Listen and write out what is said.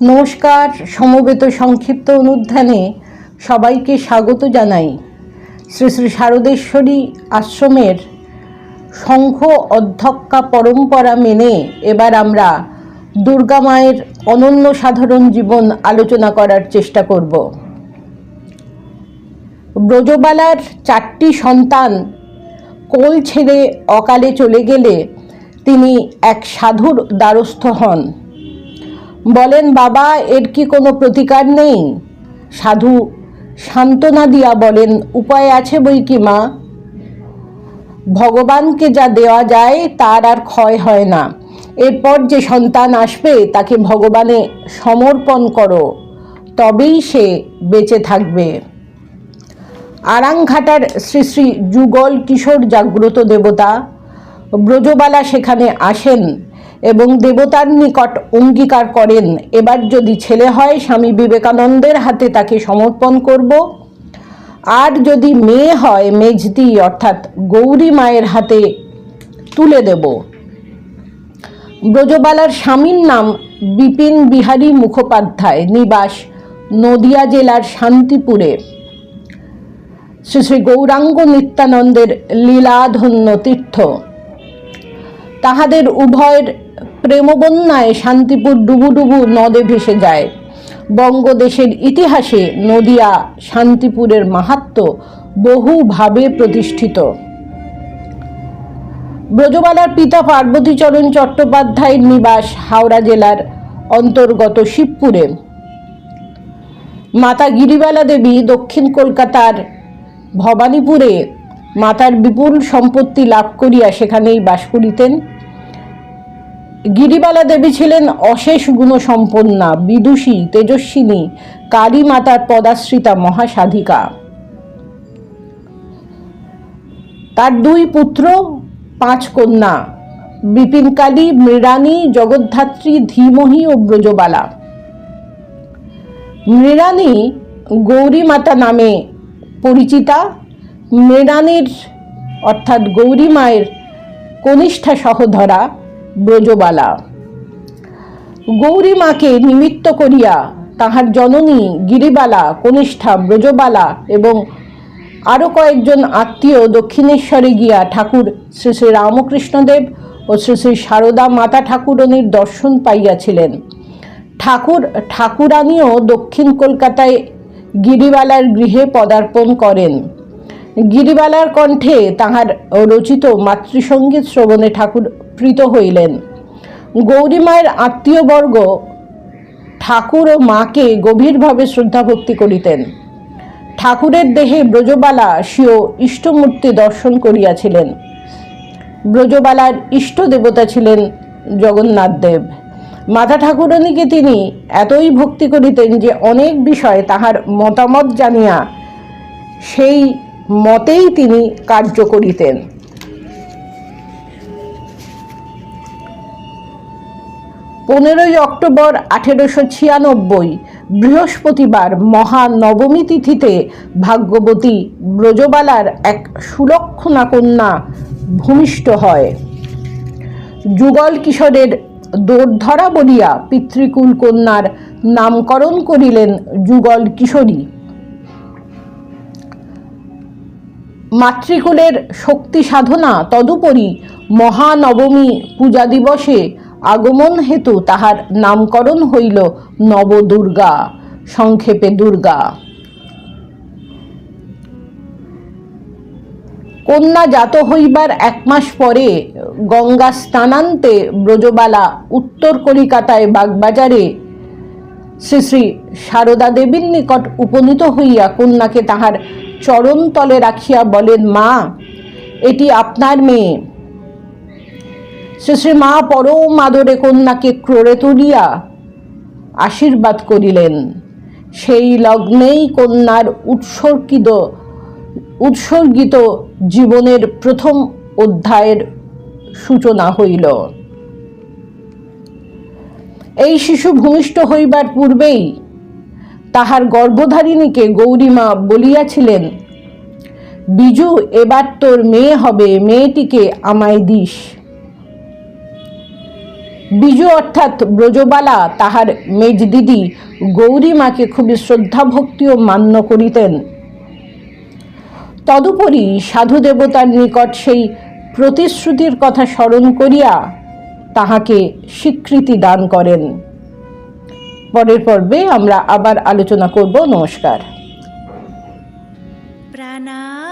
নমস্কার, সমবেত সংক্ষিপ্ত অনুধ্যানে সবাইকে স্বাগত জানাই। শ্রী শ্রী শারদেশ্বরী আশ্রমের শঙ্খ অধ্যক্ষা পরম্পরা মেনে এবার আমরা দুর্গা মায়ের অনন্য সাধারণ জীবন আলোচনা করার চেষ্টা করব। ব্রজবালার চারটি সন্তান কোল ছেড়ে অকালে চলে গেলে তিনি এক সাধুর দ্বারস্থ হন। বলেন, বাবা, এর কি কোনো প্রতিকার নেই? সাধু সান্ত্বনা দিয়া বলেন, উপায় আছে বই কি, মা? ভগবানকে যা দেওয়া যায়, তার আর ক্ষয় হয় না। এরপর যে সন্তান আসবে, তাকে ভগবানে সমর্পণ করো, তবেই সে বেঁচে থাকবে। আরাংঘাটার শ্রী শ্রী যুগল কিশোর জাগ্রত দেবতা ব্রজবালা সেখানে আসেন। এবং দেবতার নিকট অঙ্গীকার করেন। এবার যদি ছেলে হয়, স্বামী বিবেকানন্দের হাতে তাকে সমর্পণ করব। আর যদি মেয়ে হয় মেজদি অর্থাৎ গৌরী মায়ের হাতে তুলে দেব। ব্রজবালার স্বামীর নাম বিপিন বিহারী মুখোপাধ্যায়, নিবাস নদিয়া জেলার শান্তিপুরে। শ্রী শ্রী গৌরাঙ্গ নিত্যানন্দের লীলাধন্য তীর্থ। তাহাদের উভয়ের প্রেমবন্যায় শান্তিপুর ডুবুডুবু নদে ভেসে যায়। বঙ্গদেশের ইতিহাসে নদিয়া শান্তিপুরের মাহাত্ম বহুভাবে প্রতিষ্ঠিত। ব্রজবালার পিতা পার্বতীচরণ চট্টোপাধ্যায়ের নিবাস হাওড়া জেলার অন্তর্গত শিবপুরে। মাতা গিরিবালা দেবী দক্ষিণ কলকাতার ভবানীপুরে মাতার বিপুল সম্পত্তি লাভ করিয়া সেখানেই বাস করিতেন। গিরিবালা দেবী ছিলেন অশেষ গুণসম্পন্না, বিদুষী, তেজস্বিনী কালী মাতার পদাশ্রিতা মহাসাধিকা। তার দুই পুত্র, পাঁচ কন্যা বিপিনকালী মৃণানী জগদ্ধাত্রী, ধীমহি ও ব্রজবালা। মৃণানী গৌরী মাতা নামে পরিচিতা। মৃণানীর অর্থাৎ গৌরী মায়ের কনিষ্ঠা সহধরা ব্রজবালা। গৌরী মাকে নিমিত্ত করিয়া তাহার জননী গিরিবালা, কনিষ্ঠা ব্রজবালা এবং আরও কয়েকজন আত্মীয় দক্ষিণেশ্বরে গিয়া ঠাকুর শ্রী শ্রী রামকৃষ্ণদেব ও শ্রী শ্রী সারদা মাতা ঠাকুরণীর দর্শন পাইয়াছিলেন। ঠাকুর, ঠাকুরানীও দক্ষিণ কলকাতায় গিরিবালার গৃহে পদার্পণ করেন। গিরিবালার কণ্ঠে তাহার রচিত মাতৃসঙ্গীত শ্রবণে ঠাকুর প্রীত হইলেন। গৌরীমায়ের আত্মীয়বর্গ ঠাকুর ও মাকে গভীরভাবে শ্রদ্ধা ভক্তি করিতেন। ঠাকুরের দেহে ব্রজবালা স্বীয় ইষ্টমূর্তি দর্শন করিয়াছিলেন। ব্রজবালার ইষ্ট দেবতা ছিলেন জগন্নাথ দেব। মাতা ঠাকুরানীকে তিনি এতই ভক্তি করিতেন যে অনেক বিষয়ে তাহার মতামত জানিয়া সেই মতেই তিনি কার্য করিতেন। পনেরোই অক্টোবর আঠেরোশো ছিয়ানব্বই, বৃহস্পতিবার মহানবমী তিথিতে ভাগ্যবতী ব্রজবালার এক সুলক্ষণা কন্যা ভূমিষ্ঠ হয়। যুগল কিশোরের দোরধরা বলিয়া পিতৃকুল কন্যার নামকরণ করিলেন যুগল কিশোরী। মাতৃকুলের শক্তি সাধনা তদুপরি মহানবমী পূজা দিবসে আগমন হেতু তাহার নামকরণ হইল নবদুর্গা, সংক্ষেপে দুর্গা। কন্যা জাত হইবার এক মাস পরে গঙ্গা স্থানান্তে ব্রজবালা উত্তর কলিকাতায় বাগবাজারে শ্রী শ্রী সারদা দেবীর নিকট উপনীত হইয়া কন্যাকে তাহার চরণতলে রাখিয়া বলেন, মা, এটি আপনার মেয়ে। শ্রী শ্রী মা পরম আদরে কন্যাকে ক্রোড়ে তুলিয়া আশীর্বাদ করিলেন। সেই লগ্নেই কন্যার উৎসর্গিত উৎসর্গিত জীবনের প্রথম অধ্যায়ের সূচনা হইল। এই শিশু ভূমিষ্ঠ হইবার পূর্বেই তাহার গর্ভধারিণীকে গৌরীমা বলিয়াছিলেন, বিজু, এবার তোর মেয়ে হবে, মেয়েটিকে আমায় দিস। বিজু অর্থাৎ ব্রজবালা তাহার মেজ দিদি গৌরী মাকে খুবই শ্রদ্ধা ভক্তি ও মান্য করিতেন। তদুপরি সাধু দেবতার নিকট সেই প্রতিশ্রুতির কথা স্মরণ করিয়া তাহাকে স্বীকৃতি দান করেন। পরের পর্বে আমরা আবার আলোচনা করব। নমস্কার। প্রাণারাম